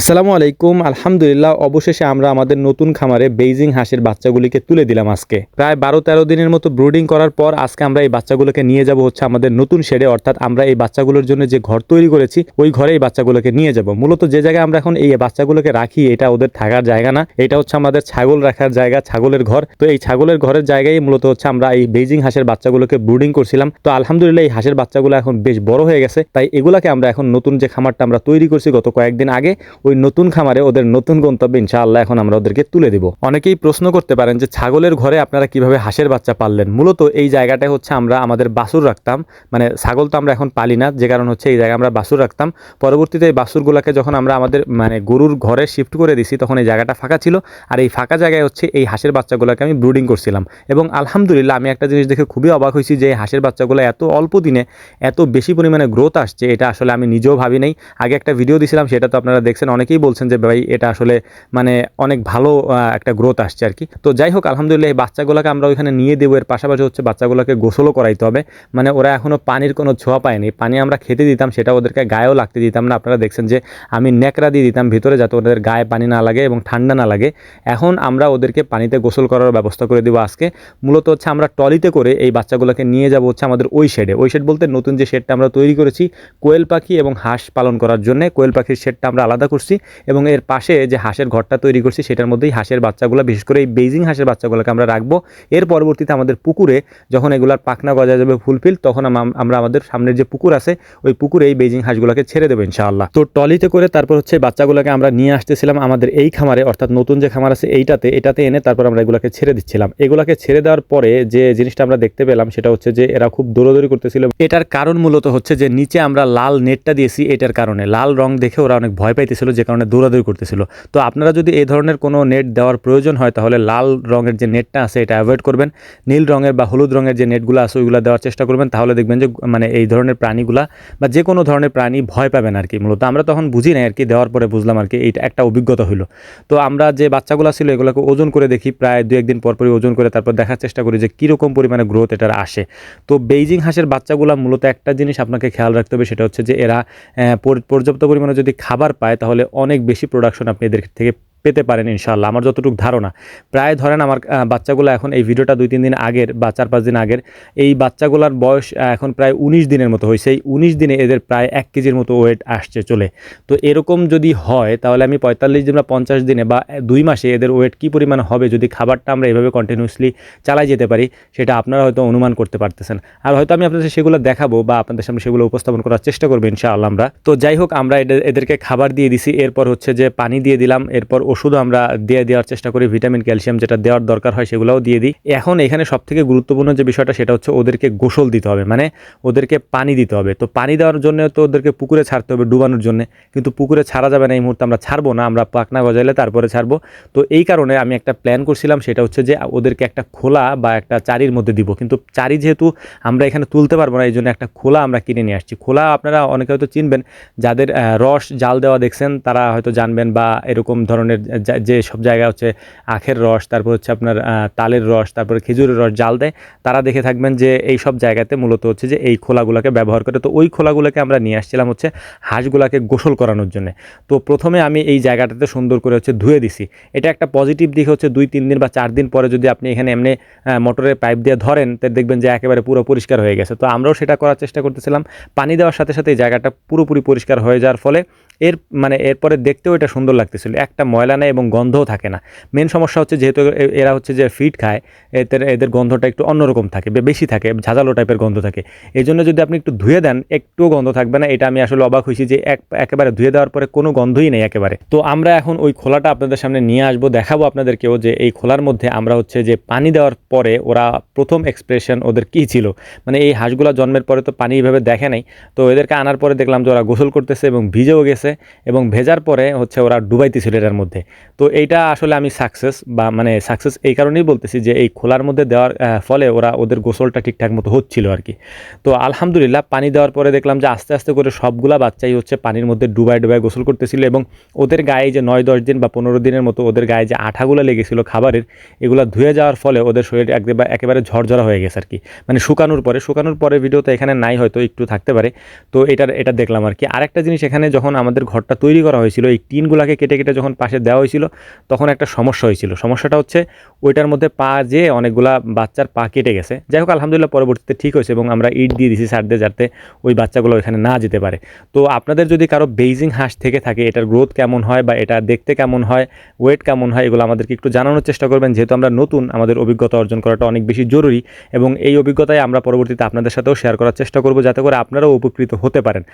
আসসালামু আলাইকুম। আলহামদুলিল্লাহ, অবশেষে আমরা আমাদের নতুন খামারে বেইজিং হাঁসের বাচ্চাগুলিকে তুলে দিলাম আজকে। প্রায় বারো তেরো দিনের মতো ব্রুডিং করার পর আজকে আমরা এই বাচ্চাগুলোকে নিয়ে যাব হচ্ছে আমাদের নতুন শেডে। অর্থাৎ আমরা এই বাচ্চাগুলোর জন্য যে ঘর তৈরি করেছি, ওই ঘরে এই বাচ্চাগুলোকে নিয়ে যাব। মূলত যে জায়গায় আমরা এখন এই বাচ্চাগুলোকে রাখি, এটা ওদের থাকার জায়গা না। এটা হচ্ছে আমাদের ছাগল রাখার জায়গা, ছাগলের ঘর। তো এই ছাগলের ঘরের জায়গায় মূলত হচ্ছে আমরা এই বেইজিং হাঁসের বাচ্চাগুলোকে ব্রুডিং করছিলাম। তো আলহামদুলিল্লাহ, এই হাঁসের বাচ্চাগুলো এখন বেশ বড় হয়ে গেছে। তাই এগুলাকে আমরা এখন নতুন যে খামারটা আমরা তৈরি করছি গত কয়েকদিন আগে ওই নতুন খামারে ওদের নতুন গন্তব্যে ইনশাআল্লাহ এখন আমরা ওদেরকে তুলে দিব। অনেকেই প্রশ্ন করতে পারেন যে ছাগলের ঘরে আপনারা কীভাবে হাঁসের বাচ্চা পাললেন? মূলত এই জায়গাটায় হচ্ছে আমরা আমাদের বাছুর রাখতাম। মানে ছাগল তো আমরা এখন পালি না, যে কারণ হচ্ছে এই জায়গায় আমরা বাছুর রাখতাম। পরবর্তীতে এই বাছুরগুলোকে যখন আমরা আমাদের মানে গরুর ঘরে শিফট করে দিছি, তখন এই জায়গাটা ফাঁকা ছিল। আর এই ফাঁকা জায়গায় হচ্ছে এই হাঁসের বাচ্চাগুলোকে আমি ব্রুডিং করছিলাম। এবং আলহামদুলিল্লাহ আমি একটা জিনিস দেখে খুবই অবাক হয়েছি যে এই হাঁসের বাচ্চাগুলো এত অল্প দিনে এত বেশি পরিমাণে গ্রোথ আসছে, এটা আসলে আমি নিজেও ভাবি নাই। আগে একটা ভিডিও দিছিলাম, সেটা তো আপনারা দেখছেন অনেকেই বলছেন যে ভাই এটা আসলে মানে অনেক ভালো একটা গ্রোথ আসছে আর কি। তো যাই হোক, আলহামদুলিল্লাহ এই বাচ্চাগুলোকে আমরা ওইখানে নিয়ে দেবো। এর পাশাপাশি হচ্ছে বাচ্চাগুলোকে গোসলও করাইতে হবে। মানে ওরা এখনও পানির কোনো ছোঁয়া পায়নি। পানি আমরা খেতে দিতাম, সেটা ওদেরকে গায়েও লাগতে দিতাম না। আপনারা দেখছেন যে আমি ন্যাকড়া দিয়ে দিতাম ভিতরে যাতে ওদের গায়ে পানি না লাগে এবং ঠান্ডা না লাগে। এখন আমরা ওদেরকে পানিতে গোসল করার ব্যবস্থা করে দেবো আজকে। মূলত হচ্ছে আমরা টলিতে করে এই বাচ্চাগুলোকে নিয়ে যাব হচ্ছে আমাদের ওই শেডে ওই শেড বলতে নতুন যে শেডটা আমরা তৈরি করেছি, কোয়েল পাখি এবং হাঁস পালন করার জন্য। কোয়েল পাখির শেডটা আমরা আলাদা করছি। এবং এর পাশে যে হাঁসের ঘরটা তৈরি করছি, সেটার মধ্যেই হাঁসের বাচ্চাগুলো, বিশেষ করে এই বেইজিং হাঁসের বাচ্চাগুলোকে আমরা রাখব। এর পরবর্তীতে আমাদের পুকুরে যখন এগুলার পাখনা গজা যাবে ফুলফিল তখন আমরা আমাদের সামনের যে পুকুর আছে, ওই পুকুরে এই বেইজিং হাঁসগুলোকে ছেড়ে দেবো ইনশাআল্লাহ। তো টলিতে করে তারপর হচ্ছে বাচ্চাগুলোকে আমরা নিয়ে আসতেছিলাম আমাদের এই খামারে, অর্থাৎ নতুন যে খামার আছে এইটাতে, এটাতে এনে তারপর আমরা এগুলোকে ছেড়ে দিচ্ছিলাম। এগুলোকে ছেড়ে দেওয়ার পরে যে জিনিসটা আমরা দেখতে পেলাম, সেটা হচ্ছে যে এরা খুব দৌড়দৌড়ি করতেছিল। এটার কারণ মূলত হচ্ছে যে নিচে আমরা লাল নেটটা দিয়েছি, এটার কারণে। লাল রং দেখে ওরা অনেক ভয় পাইতেছিল যে কারণে দৌড়াদৌড়ি করতেছিল। তো আপনারা যদি এই ধরনের কোনো নেট দেওয়ার প্রয়োজন হয়, তাহলে লাল রঙের যে নেটটা আছে, এটা অ্যাভয়েড করবেন। নীল রঙের বা হলুদ রঙের যে নেটগুলো আছে, ওইগুলো দেওয়ার চেষ্টা করবেন। তাহলে দেখবেন যে মানে এই ধরনের প্রাণীগুলা বা যে কোনো ধরনের প্রাণী ভয় পাবেন আর কি মূলত। আমরা তখন বুঝি নাই আর কি দেওয়ার পরে বুঝলাম আর কি এইটা একটা অভিজ্ঞতা হলো তো আমরা যে বাচ্চাগুলো ছিল, এগুলোকে ওজন করে দেখি, প্রায় দু একদিন পর পরই ওজন করে তারপর দেখার চেষ্টা করি যে কীরকম পরিমাণে গ্রোথ এটার আসে। তো বেইজিং হাঁসের বাচ্চাগুলো মূলত একটা জিনিস আপনাকে খেয়াল রাখতে হবে, সেটা হচ্ছে যে এরা পর্যাপ্ত পরিমাণে যদি খাবার পায়, তাহলে অনেক বেশি প্রোডাকশন আপনি এদের থেকে পেতে পারেন ইনশাল্লাহ আমার যতটুকু ধারণা। প্রায় ধরেন আমার বাচ্চাগুলো এখন এই ভিডিওটা দুই, তিন দিন আগের বা চার, পাঁচ দিন আগের, এই বাচ্চাগুলোর বয়স এখন প্রায় উনিশ দিনের মতো হয়েছে। এই উনিশ দিনে এদের প্রায় এক কেজির মতো ওয়েট আসছে চলে। তো এরকম যদি হয়, তাহলে আমি পঁয়তাল্লিশ দিন বা পঞ্চাশ দিনে বা দুই মাসে এদের ওয়েট কী পরিমাণ হবে, যদি খাবারটা আমরা এভাবে কন্টিনিউসলি চালাই যেতে পারি, সেটা আপনারা হয়তো অনুমান করতে পারতেছেন। আর হয়তো আমি আপনাদের সেগুলো দেখাবো বা আপনাদের সামনে সেগুলো উপস্থাপন করার চেষ্টা করব ইনশাআল্লাহ আমরা। তো যাই হোক, আমরা এদের- এদেরকে খাবার দিয়ে দিছি। এরপর হচ্ছে যে পানি দিয়ে দিলাম। এরপর ওষুধও আমরা দিয়ে দেওয়ার চেষ্টা করি, ভিটামিন, ক্যালসিয়াম যেটা দেওয়ার দরকার হয় সেগুলোও দিয়ে দিই। এখন এখানে সব থেকে গুরুত্বপূর্ণ যে বিষয়টা সেটা হচ্ছে ওদেরকে গোসল দিতে হবে মানে ওদেরকে পানি দিতে হবে। তো পানি দেওয়ার জন্য তো ওদেরকে পুকুরে ছাড়তে হবে ডুবানোর জন্য, কিন্তু পুকুরে ছাড়া যাবে না এই মুহূর্তে আমরা ছাড়বো না, আমরা পাকনা গজাইলে তারপরে ছাড়বো। তো এই কারণে আমি একটা প্ল্যান করছিলাম, সেটা হচ্ছে যে ওদেরকে একটা খোলা বা একটা চারির মধ্যে দিব। কিন্তু চারি যেহেতু আমরা এখানে তুলতে পারব না, এই জন্য একটা খোলা আমরা কিনে নিয়ে আসছি। খোলা আপনারা অনেকে হয়তো চিনবেন, যাদের রস জাল দেওয়া দেখছেন, তারা হয়তো জানবেন বা এরকম ধরনের যা- সব জায়গায় হচ্ছে আখের রস, তারপর হচ্ছে আপনার তালের রস, তারপরে খেজুরের রস, জাল দেয়, তারা দেখে থাকবেন যে এই সব জায়গাতে মূলত হচ্ছে যে এই খোলাগুলোকে ব্যবহার করে। তো ওই খোলাগুলোকে আমরা নিয়ে আসছিলাম হচ্ছে হাঁসগুলাকে গোসল করানোর জন্য। তো প্রথমে আমি এই জায়গাটাতে সুন্দর করে হচ্ছে ধুয়ে দিছি। এটা একটা পজিটিভ দিক হচ্ছে দুই, তিন দিন বা চার দিন পরে যদি আপনি এখানে এমনি মোটরের পাইপ দিয়ে ধরেন, তো দেখবেন যে একেবারে পুরো পরিষ্কার হয়ে গেছে। তো আমরাও সেটা করার চেষ্টা করতেছিলাম। পানি দেওয়ার সাথে সাথে এই জায়গাটা পুরোপুরি পরিষ্কার হয়ে যাওয়ার ফলে এর মানে এরপরে দেখতেও এটা সুন্দর লাগতেছিল। একটা ময়লা নেয় এবং গন্ধও থাকে না। মেন সমস্যা হচ্ছে যেহেতু এরা হচ্ছে যে ফিট খায়, এদের এদের গন্ধটা একটু অন্যরকম থাকে বেশি থাকে, ঝাঁঝালো টাইপের গন্ধ থাকে। এই জন্য যদি আপনি একটু ধুয়ে দেন, একটুও গন্ধ থাকবে না। এটা আমি আসলে অবাক হয়েছি যে এক, একেবারে ধুয়ে দেওয়ার পরে কোনো গন্ধই নেই একেবারে। তো আমরা এখন ওই খোলাটা আপনাদের সামনে নিয়ে আসব, দেখাবো আপনাদেরকেও যে এই খোলার মধ্যে আমরা হচ্ছে যে পানি দেওয়ার পরে ওরা প্রথম এক্সপ্রেশন ওদের কী ছিল। মানে এই হাঁসগুলা জন্মের পরে তো পানি এইভাবে দেখে নাই। তো এদেরকে আনার পরে দেখলাম যে ওরা গোসল করতেছে এবং ভিজেও গেছে। এবং ভেজার পরে হচ্ছে ওরা ডুবাইতেছিল এটার মধ্যে। তো এইটা আসলে আমি সাকসেস বা মানে সাকসেস এই কারণেই বলতেছি যে এই খোলার মধ্যে দেওয়ার ফলে ওরা ওদের গোসলটা ঠিকঠাক মতো হচ্ছিল আর কি। তো আলহামদুলিল্লাহ পানি দেওয়ার পরে দেখলাম যে আস্তে আস্তে করে সবগুলা বাচ্চাই হচ্ছে পানির মধ্যে ডুবাই ডুবাই গোসল করতেছিল এবং ওদের গায়ে যে নয় দশ দিন বা পনেরো দিনের মতো ওদের গায়ে যে আঠাগুলো লেগেছিল খাবারের, এগুলো ধুয়ে যাওয়ার ফলে ওদের শরীর একবার একেবারে ঝরঝরা হয়ে গেছে আর কি। মানে শুকানোর পরে শুকানোর পরে ভিডিও তো এখানে নাই হয়তো, একটু থাকতে পারে। তো এটার এটা দেখলাম আর কি। আরেকটা জিনিস এখানে যখন আমাদের আমাদের ঘরটা তৈরি করা হয়েছিল, এই টিনগুলাকে কেটে কেটে যখন পাশে দেওয়া হয়েছিল, তখন একটা সমস্যা হয়েছিল। সমস্যাটা হচ্ছে ওইটার মধ্যে পা যেয়ে অনেকগুলা বাচ্চার পা কেটে গেছে। যাই হোক, আলহামদুলিল্লাহ পরবর্তীতে ঠিক হয়েছে এবং আমরা ইট দিয়ে দিছি সার দিয়ে যাতে ওই বাচ্চাগুলো এখানে না যেতে পারে। তো আপনাদের যদি কারও বেইজিং হাঁস থেকে থাকে, এটার গ্রোথ কেমন হয় বা এটা দেখতে কেমন হয়, ওয়েট কেমন হয়, এগুলো আমাদেরকে একটু জানানোর চেষ্টা করবেন। যেহেতু আমরা নতুন, আমাদের অভিজ্ঞতা অর্জন করাটা অনেক বেশি জরুরি এবং এই অভিজ্ঞতায় আমরা পরবর্তীতে আপনাদের সাথেও শেয়ার করার চেষ্টা করব, যাতে করে আপনারাও উপকৃত হতে পারেন।